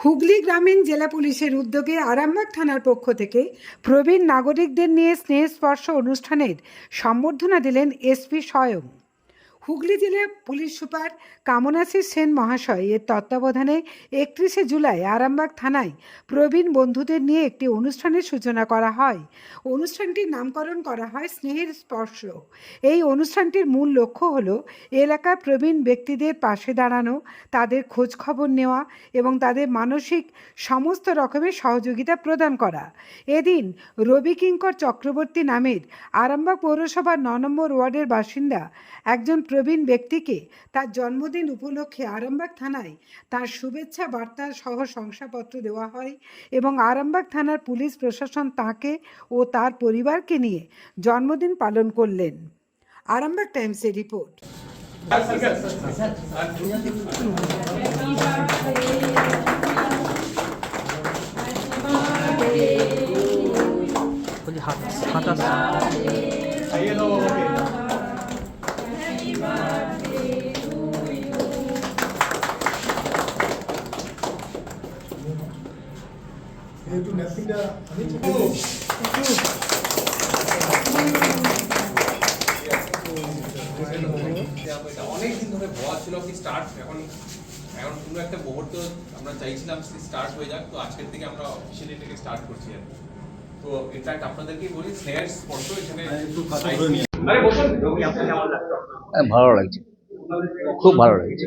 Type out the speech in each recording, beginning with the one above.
হুগলি গ্রামীণ জেলা পুলিশের উদ্যোগে আরামবাগ থানার পক্ষ থেকে প্রবীণ নাগরিকদের নিয়ে স্নেহ স্পর্শ অনুষ্ঠানের সম্বর্ধনা দিলেন এসপি স্বয়ং। হুগলি জেলা পুলিশ সুপার কামনাশী সেন মহাশয় এর তত্ত্বাবধানে একত্রিশে জুলাই আরামবাগ থানায় প্রবীণ বন্ধুদের নিয়ে একটি অনুষ্ঠানের সূচনা করা হয়। অনুষ্ঠানটির নামকরণ করা হয় স্নেহের স্পর্শ। এই অনুষ্ঠানটির মূল লক্ষ্য হল এলাকার প্রবীণ ব্যক্তিদের পাশে দাঁড়ানো, তাদের খোঁজ খবর নেওয়া এবং তাদের মানসিক সমস্ত রকমের সহযোগিতা প্রদান করা। এদিন রবি কিঙ্কর চক্রবর্তী নামের আরামবাগ পৌরসভার ন নম্বর ওয়ার্ডের বাসিন্দা একজন প্রবীণ ব্যক্তিকে তার জন্মদিন উপলক্ষে আরামবাগ থানায় তার শুভেচ্ছা বার্তা সহ শংসাপত্র দেওয়া হয় এবং আরামবাগ থানার পুলিশ প্রশাসন তাকে ও তার পরিবারকে নিয়ে জন্মদিন পালন করলেন। আরামবাগ টাইমসের রিপোর্ট। হাত হাত আসছে একটু ন্যাপকিনটা আমি এটা অনেক দিন ধরে ভয় ছিল কি স্টার্ট এখন এখন কোনো একটা আমরা চাইছিলাম স্টার্ট হয়ে যাক তো আজকের থেকে আমরা অফিসিয়ালি এটাকে স্টার্ট করছি আর তো ইনফ্যাক্ট আপনাদেরকেই বলি স্নেহার ভালো লাগছে। খুব ভালো লাগছে।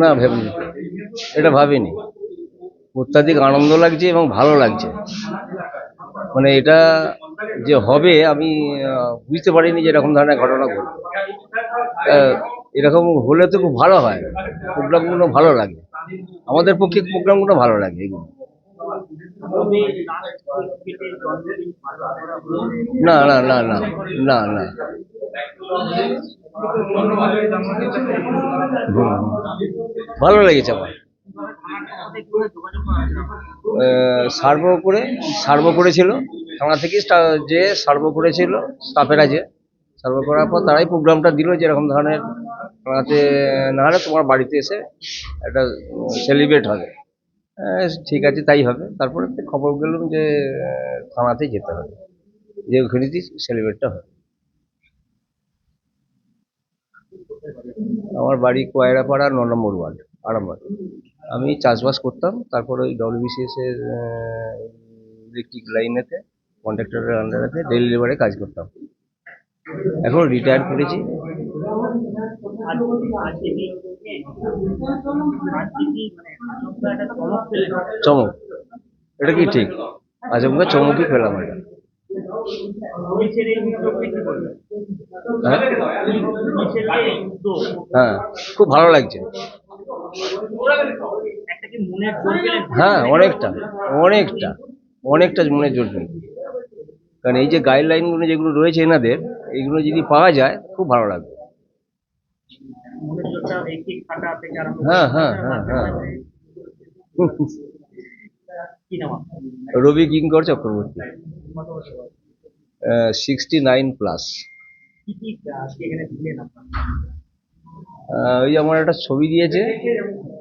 না ভেবিনি এটা ভাবিনি। অত্যাধিক আনন্দ লাগছে এবং ভালো লাগছে। মানে এটা যে হবে, আমি বুঝতে পারিনি যে এরকম ধরনের ঘটনা ঘটবে। এরকম হলে তো খুব ভালো হয়। প্রোগ্রামগুলো ভালো লাগে। আমাদের পক্ষে প্রোগ্রামগুলো ভালো লাগে। এগুলো না না না না না না। ভালো লেগেছে আমার। সার্ভ করে, সার্ভ করেছিল। থানা থেকে যে সার্ভ করেছিল স্টাফেরা যে সার্ভ করার পর তারাই প্রোগ্রামটা দিল যে এরকম ধরনের থানাতে না হলে তোমার বাড়িতে এসে একটা সেলিব্রেট হবে। ঠিক আছে, তাই হবে। তারপরে খবর পেলাম যে থানাতেই যেতে হবে। যে ওখানেতেই সেলিব্রেটটা হবে। আমার বাড়ি কয়রাপাড়া ন নম্বর ওয়ার্ড, আরামবাগ। আমি চাষবাস করতাম, তারপর ওই ডব্লিউবিসিএস এর ইলেকট্রিক লাইনেতে কন্ট্রাক্টরের আন্ডারেতে ডেলি লেবারে কাজ করতাম। এখন রিটায়ার করেছি। চমক। এটা কি ঠিক? আচমকা চমকই পেলাম এটা। হ্যাঁ হ্যাঁ খুব ভালো লাগছে। হ্যাঁ অনেকটা অনেকটা অনেকটা মনে জোর কারণ এই যে গাইডলাইনগুলো যেগুলো রয়েছে এনাদের, এইগুলো যদি পাওয়া যায়, খুব ভালো লাগবে। হ্যাঁ হ্যাঁ হ্যাঁ হ্যাঁ। Rabi Kinkar Chakraborty. Sixty nine plus ওই আমার একটা ছবি দিয়েছে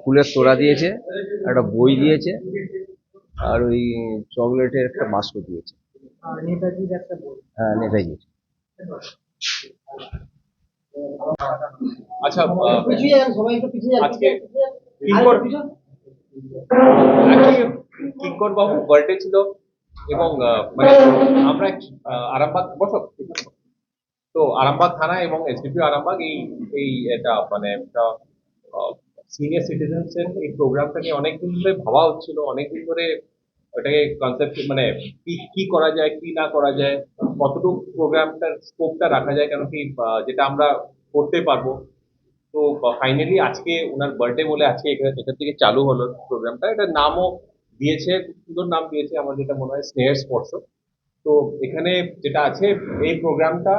ফুলের তোড়া দিয়েছে একটা বই দিয়েছে আর ওই চকলেটের একটা বাস্ক দিয়েছে। হ্যাঁ নেতাজি আচ্ছা আজকে কিঙ্কর কিঙ্কর বাবু বার্থডে ছিল এবং মানে আমরা আরামবাগ বসো। তো আরামবাগ থানা এবং এসডিপি আরামবাগ এই এই এটা মানে একটা সিনিয়র সিটিজেন্স এর এই প্রোগ্রামটাকে অনেকদিন ধরে ভাবা হচ্ছিল অনেকদিন ধরে ওটাকে কনসেপ্ট মানে কি কি করা যায়, কি না করা যায়, কতটুকু প্রোগ্রামটার স্কোপটা রাখা যায়, কেন কি যেটা আমরা করতে পারব। তো ফাইনালি আজকে ওনার বার্থডে বলে আজকে এখানে এখান থেকে চালু হলো প্রোগ্রামটা এটা নামও দিয়েছে সুন্দর নাম দিয়েছে, আমার যেটা মনে হয় স্নেহের স্পর্শ তো এখানে যেটা আছে, এই প্রোগ্রামটা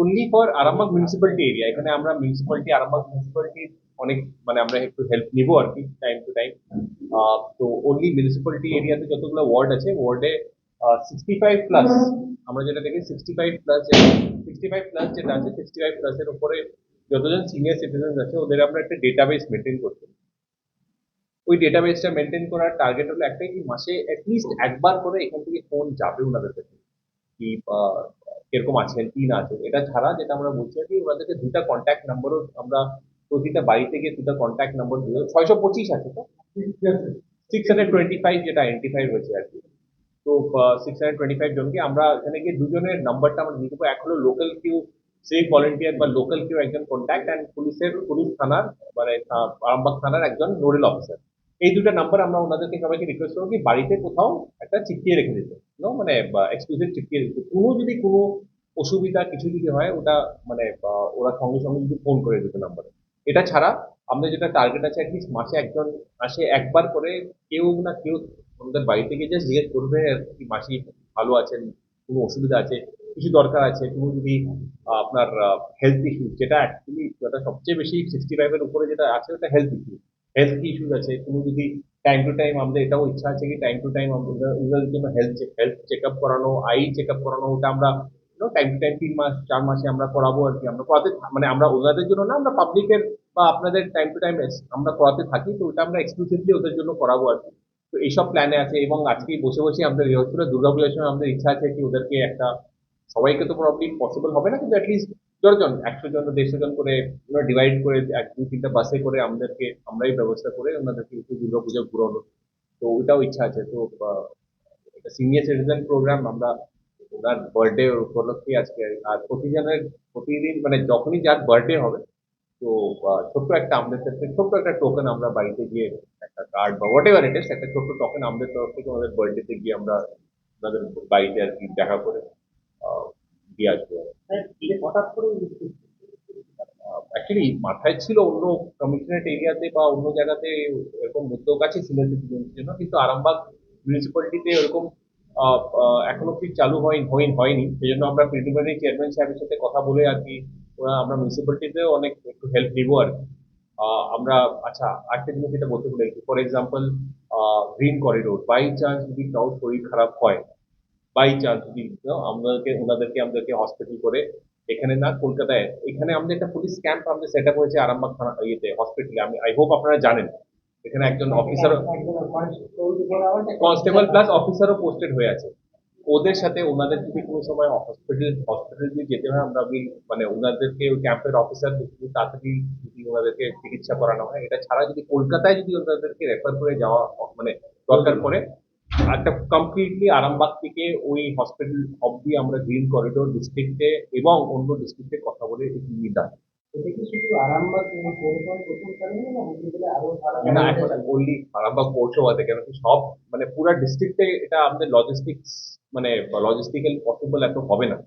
only for Arambagh municipality area এখানে আমরা মিউনিসিপ্যালিটি আরামবাগ মিউনিসিপ্যালিটি অনেক মানে আমরা একটু হেল্প নিব আর কি টাইম টু টাইম তো অনলি মিউনিসিপ্যালিটি এরিয়াতে যতগুলো ওয়ার্ড আছে ওয়ার্ডে সিক্সটি ফাইভ প্লাস আমরা যেটা দেখি sixty five plus sixty five plus যেটা আছে সিক্সটি ফাইভ প্লাসের উপরে যতজন সিনিয়র সিটিজেন আছে, ওদের আমরা একটা ডেটাবেস মেনটেন করতে। ওই ডেটাবেসটা মেনটেন করার টার্গেট হলো একটাই কি, মাসে অ্যাটলিস্ট একবার করে এখান থেকে ফোন যাবে ওনাদের কাছে, কি কীরকম আছেন, কি না আছেন এটা ছাড়া যেটা আমরা বলছি আর কি, ওনাদেরকে দুটা কন্ট্যাক্ট নাম্বারও আমরা প্রতিটা বাড়িতে গিয়ে দুটা কন্ট্যাক্ট নাম্বার দিয়ে ছয়শো পঁচিশ আছে তো? সিক্স হান্ড্রেড টোয়েন্টি ফাইভ যেটা আইডেন্টিফাই হয়েছে আর কি। তো সিক্স হান্ড্রেড টোয়েন্টি ফাইভ জনকে আমরা এখানে গিয়ে দুজনের নাম্বারটা আমরা দিয়ে দেবো এক হলো লোকাল কিউ সেফ ভলেন্টিয়ার বা লোকাল কিউ একজন কন্ট্যাক্ট অ্যান্ড পুলিশের, পুলিশ থানার মানে আরামবাগ থানার একজন নোডেল অফিসার এই দুটো নাম্বার আমরা ওনাদেরকে সবাইকে রিকোয়েস্ট করব কি বাড়িতে কোথাও একটা চিপকিয়ে রেখে দিতে। মানে এক্সক্লুসিভ চিপকিয়ে দিতে। কোনো যদি কোনো অসুবিধা, কিছু যদি হয়, ওটা মানে ওরা সঙ্গে সঙ্গে যদি ফোন করে দিতে নাম্বারে এটা ছাড়া আমাদের যেটা টার্গেট আছে অ্যাটলিস্ট মাসে একজন মাসে একবার করে কেউ না কেউ আমাদের বাড়ি থেকে জাস্ট জিজ্ঞেস করবে কি মাসি ভালো আছেন, কোনো অসুবিধা আছে, কিছু দরকার আছে, কোনো যদি আপনার হেলথ ইস্যু যেটা অ্যাকচুয়ালি যেটা সবচেয়ে বেশি সিক্সটি ফাইভের উপরে যেটা আছে ওটা হেলথ ইস্যু হেলথ ইস্যুস আছে, কোনো যদি টাইম টু টাইম আমাদের এটাও ইচ্ছা আছে কি টাইম টু টাইম আমাদের জন্য health check health check up করানো আই চেক আপ করানো, ওটা আমরা টাইম টু টাইম তিন মাস, চার মাসে আমরা করাবো আর কি। আমরা করাতে মানে আমরা ওনাদের জন্য না, আমরা পাবলিকের বা আপনাদের টাইম টু টাইম আমরা করাতে থাকি, তো ওটা আমরা এক্সক্লুসিভলি ওদের জন্য করাবো আর কি। তো এইসব প্ল্যানে আছে এবং আজকে বসে বসে আমাদের হচ্ছিল দুর্গাপূজার সময় আমাদের ইচ্ছা আছে কি ওদেরকে একটা, সবাইকে তো প্রবলি পসিবল হবে না, কিন্তু অ্যাটলিস্ট যতজন একশো জন দেড়শো জন করে ডিভাইড করে এক দুই তিনটা বাসে করে আমাদেরকে, আমরাই ব্যবস্থা করে ওনাদেরকে একটু দুর্গাপূজা ঘুরানো। তো ওটাও ইচ্ছা আছে, তো এটা সিনিয়র সিটিজেন প্রোগ্রাম আমরা ওনার বার্থডে উপলক্ষে আজকে, আর প্রতিজনের প্রতিদিন মানে যখনই যার বার্থডে হবে তো ছোট্ট একটা আমাদের কাছে ছোট্ট একটা টোকেন আমরা বাড়িতে গিয়ে একটা কার্ড বা হোয়াট এভার ইট একটা ছোট্ট টোকেন আমাদের তরফ থেকে আমাদের বার্থডেতে গিয়ে আমরা ওনাদের বাড়িতে আর কি দেখা করে দিয়ে আসব। হঠাৎ করে অ্যাকচুয়ালি মাথায় ছিল অন্য কমিশনারেট এরিয়াতে বা অন্য জায়গাতে এরকম উদ্যোগ আছে সিটিজেনদের জন্য কিন্তু আরামবাগ মিউনিসিপ্যালিটিতে এরকম এখনও ঠিক চালু হয়নি হয়নি। হয়নি সেই জন্য আমরা প্রিলিমিনারি চেয়ারম্যান সাহেবের সাথে কথা বলে আর কি ওরা আমরা মিউনিসিপ্যালিটিতেও অনেক একটু হেল্প নিবো আর কি। আমরা আচ্ছা আরেকটা জিনিস যেটা বলতে ভুলে গেছি। For example green corridor by chance যদি কাউ শরীর খারাপ হয় বাই চান্স যদি আমাদেরকে ওনাদেরকে আমাদেরকে হসপিটাল করে এখানে না কলকাতায় এখানে আমাদের একটা পুলিশ ক্যাম্প আমাদের সেট আপ হয়েছে আরামবাগ থানা ইয়েতে হসপিটালে আমি আই হোপ আপনারা জানেন। এখানে একজন অফিসার কনস্টেবল প্লাস অফিসারও পোস্টেড হয়ে আছে। ওদের সাথে ওনাদের যদি কোনো সময় হসপিটাল হসপিটাল যদি যেতে হয় আমরা আমি মানে ওনাদেরকে ওই ক্যাম্পের অফিসার যদি তাড়াতাড়ি যদি ওনাদেরকে চিকিৎসা করানো হয় এটা ছাড়া যদি কলকাতায় যদি ওনাদেরকে রেফার করে যাওয়া মানে দরকার পড়ে একটা কমপ্লিটলি আরামবাগ থেকে ওই হসপিটাল অবধি আমরা গ্রিন করিডোর ডিস্ট্রিক্টে এবং অন্য ডিস্ট্রিক্টে কথা বলে এটি নিতে এটা আরামবাগ পৌরসভাতে কেন সব মানে পুরা ডিস্ট্রিক্টে এটা আমাদের লজিস্টিক্স মানে লজিস্টিক্যাল পসিবল এত হবে না।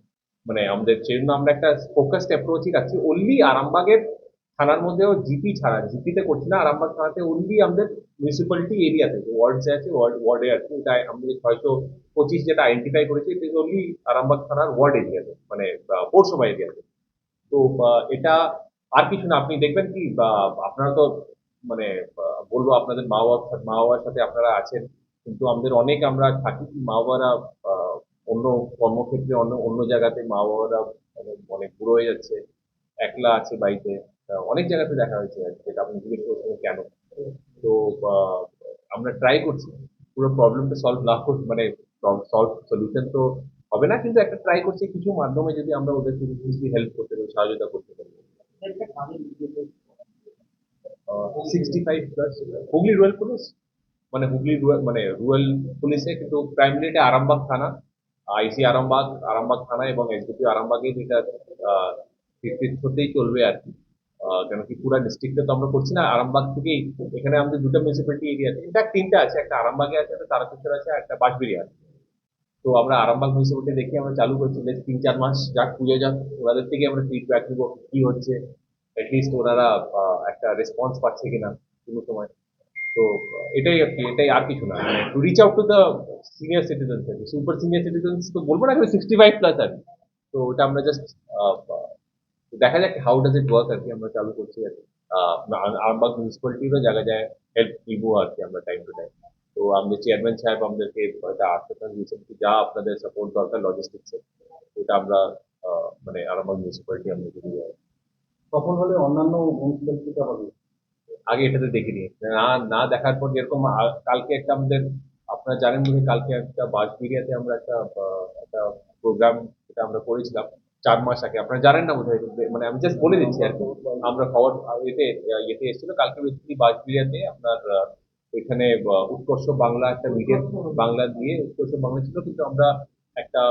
মানে আমাদের সেই জন্য আমরা একটা ফোকাসড অ্যাপ্রোচই রাখছি ওনলি আরামবাগের থানার মধ্যেও জিপি ছাড়া জিপিতে করছি না, আরামবাগ থানাতে ওনলি আমাদের মিউনিসিপ্যালিটি এরিয়াতে যে ওয়ার্ড যে আছে ওয়ার্ড ওয়ার্ডে আছে এটা আমাদের ছয়শো পঁচিশ যেটা আইডেন্টিফাই করেছি এটা ওনলি আরামবাগ থানার ওয়ার্ড এরিয়াতে মানে পৌরসভা এরিয়াতে তো। এটা আর কিছু না, আপনি দেখবেন কি আপনারা তো মানে বলব আপনাদের মা বাবার মা বাবার সাথে আপনারা আছেন কিন্তু আমাদের অনেক আমরা থাকি মা বাবারা অন্য কর্মক্ষেত্রে অন্য অন্য জায়গাতে মা বাবারা অনেক অনেক বুড়ো হয়ে যাচ্ছে একলা আছে বাড়িতে অনেক জায়গাতে দেখা হয়েছে যেটা আপনি জিজ্ঞেস করছেন কেন? তো আমরা ট্রাই করছি পুরো প্রবলেমটা সলভ না করছি মানে সলভ সলিউশন তো হবে না কিন্তু একটা ট্রাই করছি কিছু মাধ্যমে যদি আমরা ওদেরকে কিছু হেল্প করতে পারি সহযোগিতা করতে পারি। Sixty five plus Hooghly rural police মানে হুগলি মানে রুরাল পুলিশে কিন্তু প্রাইমারি এটা আরামবাগ থানা, আইসি আরামবাগ আরামবাগ থানা এবং এসডিপি আরামবাগে যেটা হতেই চলবে আর কি। কেন কি পুরো ডিস্ট্রিক্টে তো আমরা করছি না, আরামবাগ থেকেই এখানে আমাদের দুটো মিউনিসিপ্যালিটি এরিয়া আছে। ইনফ্যাক্ট তিনটা আছে, একটা আরামবাগে আছে, একটা তারাপীঠের আছে একটা বাঁশবেড়িয়া আছে। তো আমরা আরামবাগ মিউনিসিপ্যালিটি দেখে আমরা চালু করছি, বেশ তিন চার মাস যাক, পুজো যাক। ওনাদের থেকে আমরা ফিডব্যাক নিবো, কি হচ্ছে? অ্যাটলিস্ট ওনারা একটা রেসপন্স পাচ্ছে কিনা কোনো সময়। তো এটাই আর কি, এটাই আর কিছু না। To reach out to the senior citizen আর কি। সুপার সিনিয়র সিটিজেন তো বলব না সিক্সটি ফাইভ প্লাস আর তো ওটা আমরা জাস্ট দেখা যাক হাউ ডাজ ইট ওয়ার্ক আর কি, আমরা চালু করছি আর কি। আরামবাগ মিউনিসিপ্যালিটিরও জায়গা যায় হেল্প নিবো আর কি আমরা টাইম টু টাইম তো আমাদের চেয়ারম্যান সাহেব আমাদেরকে একটা আশ্বাসন দিয়েছেন কি, যা আপনাদের সাপোর্ট দরকার লজিস্টিক্সে ওটা আমরা মানে আরামবাগ মিউনিসিপ্যালিটি আমাদেরকে দিয়ে সফল হলে অন্যান্য মিউনিসিপ্যালিটিতে হবে আগে এটাতে দেখিনি। না না দেখার পর যেরকম কালকে একটা আমাদের, আপনারা জানেন হয় কালকে একটা বাসবিরিয়াতে আমরা একটা একটা প্রোগ্রাম যেটা আমরা করেছিলাম চার মাস আগে। আপনারা জানেন না বোধহয় মানে আমি জাস্ট বলে দিচ্ছি আর কি। আমরা খবর, এতে, ইয়েতে এসেছিল, কালকে বেসিক্যালি বাসবিরিয়াতে আপনার এখানে উৎকর্ষ বাংলা একটা মিডিয়াম বাংলা দিয়ে উৎকর্ষ বাংলা ছিল, কিন্তু আমরা একটা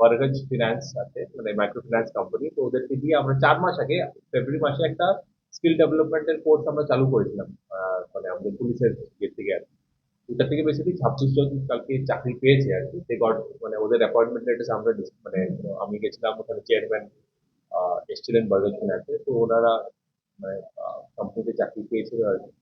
বারগজ ফিনান্স আছে মানে মাইক্রো ফিনান্স কোম্পানি তো ওদেরকে দিয়ে আমরা চার মাস আগে, ফেব্রুয়ারি মাসে একটা স্কিল ডেভেলপমেন্টের কোর্স আমরা চালু করেছিলাম। আহ, মানে আমাদের পুলিশের ইয়ে থেকে আর কি। ওটা থেকে বেসিক্যালি ছাব্বিশ জন কালকে চাকরি পেয়েছে আর কি। They got মানে ওদের অ্যাপয়েন্টমেন্ট লেটার আমরা dis- মানে আমি গেছিলাম ওখানে চেয়ারম্যান এসছিলেন বাজাজ ফিনান্সে তো ওনারা মানে কোম্পানিতে চাকরি পেয়েছিল আর কি।